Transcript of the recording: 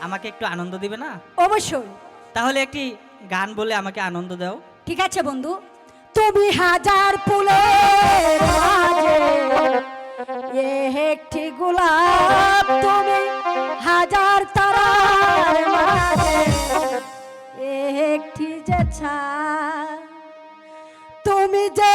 আমাকে একটু আনন্দ দিবে না? অবশ্যই। তাহলে একটি গান বলে আমাকে আনন্দ দাও। ঠিক আছে বন্ধু। তুমি হাজার এ একটি গোলাপ। তুমি হাজার এ একটি যে তুমি যে